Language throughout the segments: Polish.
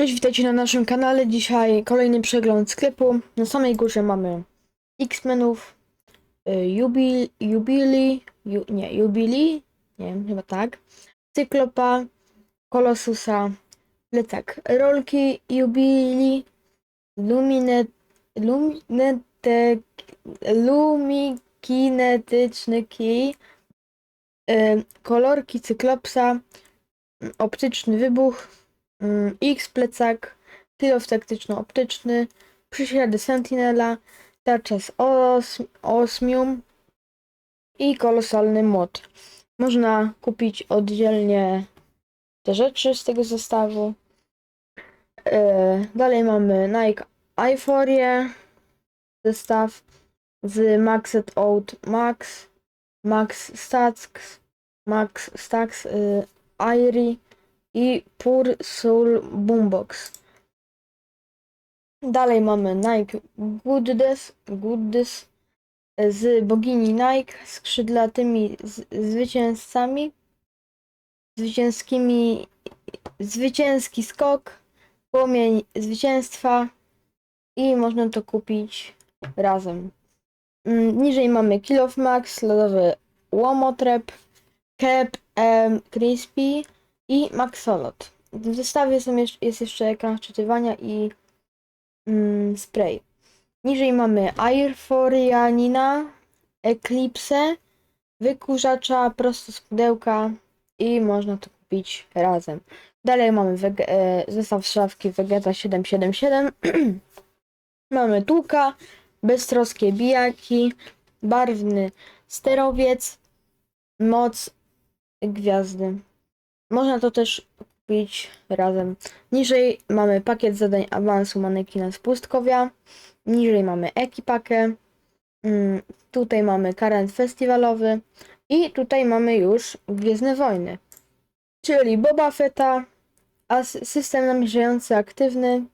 Cześć, witajcie na naszym kanale. Dzisiaj kolejny przegląd sklepu. Na samej górze mamy X-Menów, y, Jubil, Jubili, ju, nie, Jubili, nie chyba tak, Cyklopa, Kolosusa, plecak Rolki, Jubili, Luminet, Luminete, Lumikinetyczny kij, y, kolorki Cyklopsa, optyczny wybuch, X plecak, kilof taktyczno-optyczny, przysiady Sentinela, tarcza z os osmium i kolosalny młot. Można kupić oddzielnie te rzeczy z tego zestawu. E, dalej mamy Nike Euphoria zestaw z Maxed Out Max, Max Stacks, Max Stacks, y, Airy i Pure Soul Boombox. Dalej mamy Nike Goodness, Goodness z bogini Nike, skrzydlatymi zwycięzcami, zwycięskimi, zwycięski skok, płomień zwycięstwa i można to kupić razem. Mm, Niżej mamy Kill of Max, lodowy Łomotrep, Cap em, Crispy, i Maxolot. W zestawie są jest jeszcze ekran wczytywania i mm, spray. Niżej mamy Airforianina, Eclipse, wykurzacza prosto z pudełka i można to kupić razem. Dalej mamy wege- e, zestaw szafki Vegeta 777. mamy tuka, beztroskie bijaki, barwny sterowiec, moc gwiazdy. Można to też kupić razem. Niżej mamy pakiet zadań awansu manekina z pustkowia. Niżej mamy ekipakę. Mm, Tutaj mamy karent festiwalowy. I tutaj mamy już Gwiezdne Wojny. Czyli Boba Fetta, system namierzający aktywny.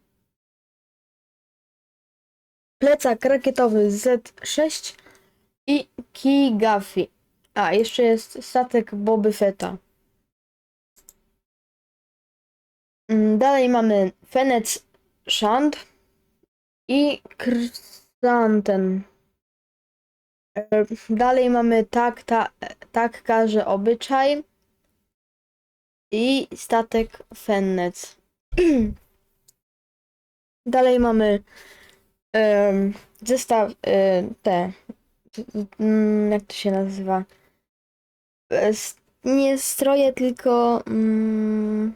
Plecak rakietowy Z6 i Key Gaffy. A, jeszcze jest statek Boby Fetta. Dalej mamy Fenec Shant i Krysanten. E, Dalej mamy tak, ta, tak każe obyczaj i statek Fennec. Dalej mamy em, zestaw e, te mm, jak to się nazywa? Nie stroje, tylko mm,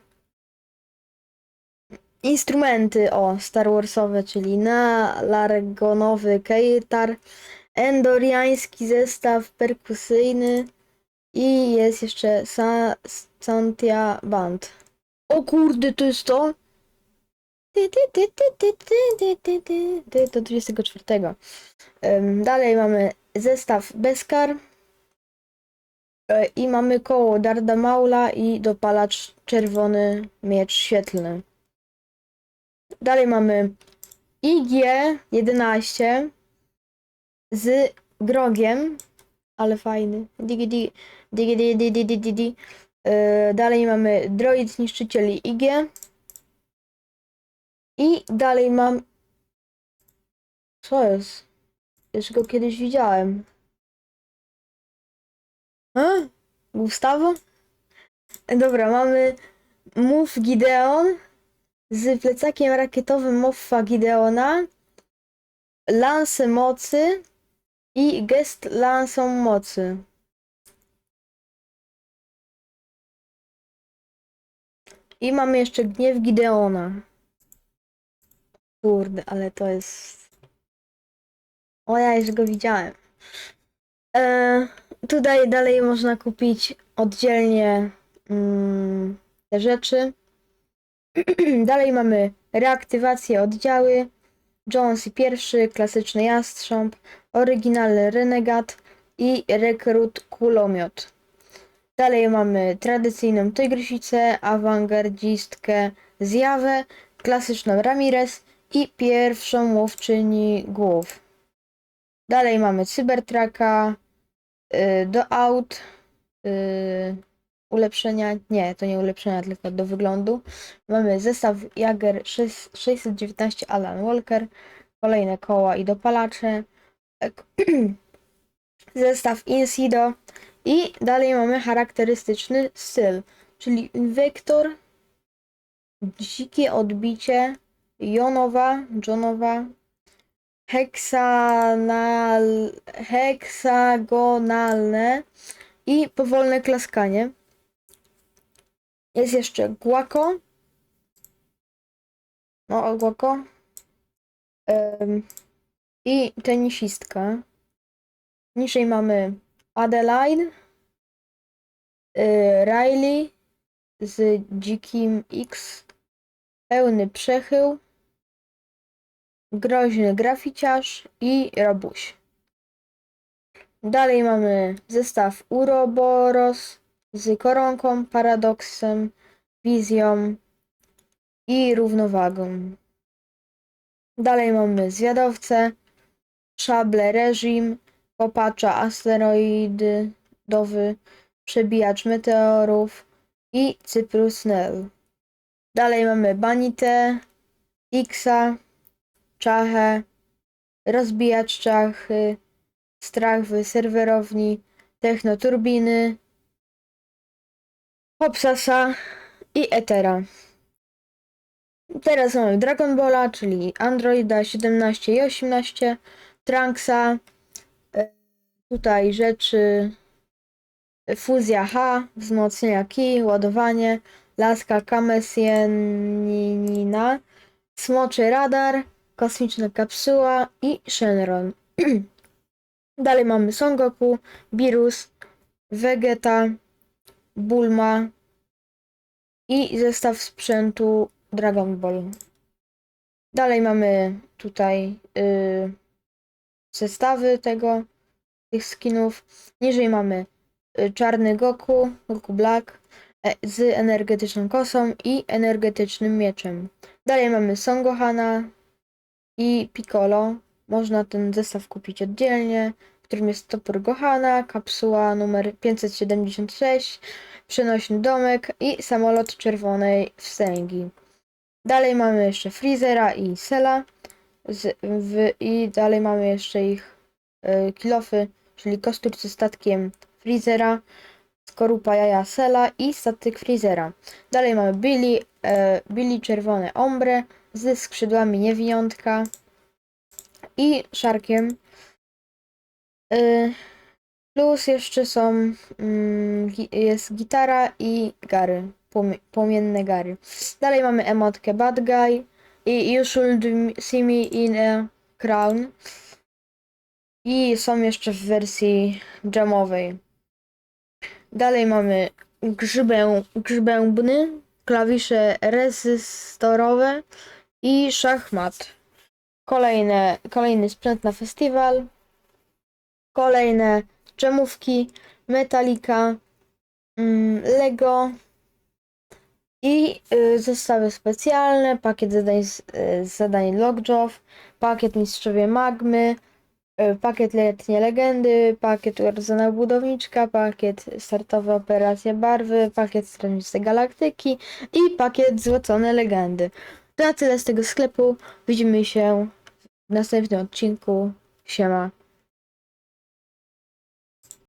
instrumenty, o, Star Warsowe, czyli na largonowy kejtar, endoriański zestaw perkusyjny i jest jeszcze Sa Santia Band. O kurde, to jest to? To 24. Dalej mamy zestaw Beskar e, i mamy koło Darda Maula i dopalacz Czerwony Miecz Świetlny. Dalej mamy IG-11 z grogiem, ale fajny. Digi, digi, digi, digi, digi, digi, digi. Yy, Dalej mamy droid niszczycieli IG. I dalej mam... Co jest? Już go kiedyś widziałem. A? Gustawo? Dobra, mamy Move Gideon z plecakiem rakietowym Moffa Gideona, lansę mocy i gest lansą mocy. I mamy jeszcze gniew Gideona. Kurde, ale to jest... O, ja już go widziałem. E, tutaj dalej można kupić oddzielnie mm, te rzeczy. Dalej mamy reaktywację oddziały. Jones i pierwszy, klasyczny jastrząb, oryginalny renegat i rekrut kulomiot. Dalej mamy tradycyjną tygrysicę, awangardzistkę zjawę, klasyczną Ramirez i pierwszą łowczyni głów. Dalej mamy cybertraka, y, do aut, y, ulepszenia, nie, to nie ulepszenia, tylko do wyglądu. Mamy zestaw Jager 6, 619 Alan Walker, kolejne koła i dopalacze, ek- zestaw Insido i dalej mamy charakterystyczny styl, czyli Wektor, dzikie odbicie, jonowa, jonowa, heksanal, heksagonalne i powolne klaskanie. Jest jeszcze guaco. No, guaco. Em, I tenisistka. Niżej mamy Adeline, y, Riley z dzikim X, pełny przechył, groźny graficiarz i rabuś. Dalej mamy zestaw Uroboros z koronką, paradoksem, wizją i równowagą. Dalej mamy zwiadowcę, szable reżim, kopacza asteroidowy, przebijacz meteorów i Cyprus Nel. Dalej mamy Banitę, Xa, Czachę, rozbijacz czachy, strach w serwerowni, technoturbiny, Hopsasa i Etera. Teraz mamy Dragon Balla, czyli Androida 17 i 18, Trunksa, e, tutaj rzeczy fuzja H, wzmocnienia key, ładowanie, laska Kamesienina, smoczy radar, kosmiczna kapsuła i Shenron. Dalej mamy Son Goku, Beerus, Vegeta, Bulma i zestaw sprzętu Dragon Ball. Dalej mamy tutaj y, zestawy tego, tych skinów. Niżej mamy y, czarny Goku, Goku Black e, z energetyczną kosą i energetycznym mieczem. Dalej mamy Son Gohana i Piccolo. Można ten zestaw kupić oddzielnie, w którym jest topór Gohana, kapsuła numer 576, przenośny domek i samolot czerwonej wstęgi. Dalej mamy jeszcze Freezera i Sela. Z, w, I dalej mamy jeszcze ich y, kilofy, czyli kostur ze statkiem Freezera, skorupa jaja Sela i statek Freezera. Dalej mamy Billy, e, Billy czerwone ombre ze skrzydłami niewiniątka i szarkiem. Y, plus jeszcze są, mm, jest gitara i gary, płomie- płomienne gary. Dalej mamy emotkę Bad Guy i You Should See Me in a Crown. I są jeszcze w wersji jamowej. Dalej mamy grzybę, grzybębny, klawisze rezystorowe i szachmat. Kolejne, kolejny sprzęt na festiwal. Kolejne dżemówki, Metallica, mm, Lego i y, zestawy specjalne, pakiet zadań, y, zadań Lockjaw, pakiet Mistrzowie Magmy, y, pakiet Letnie Legendy, pakiet Urodzona Budowniczka, pakiet Startowa Operacja Barwy, pakiet Strażnicy Galaktyki i pakiet Złocone Legendy. To na tyle z tego sklepu. Widzimy się w następnym odcinku. Siema.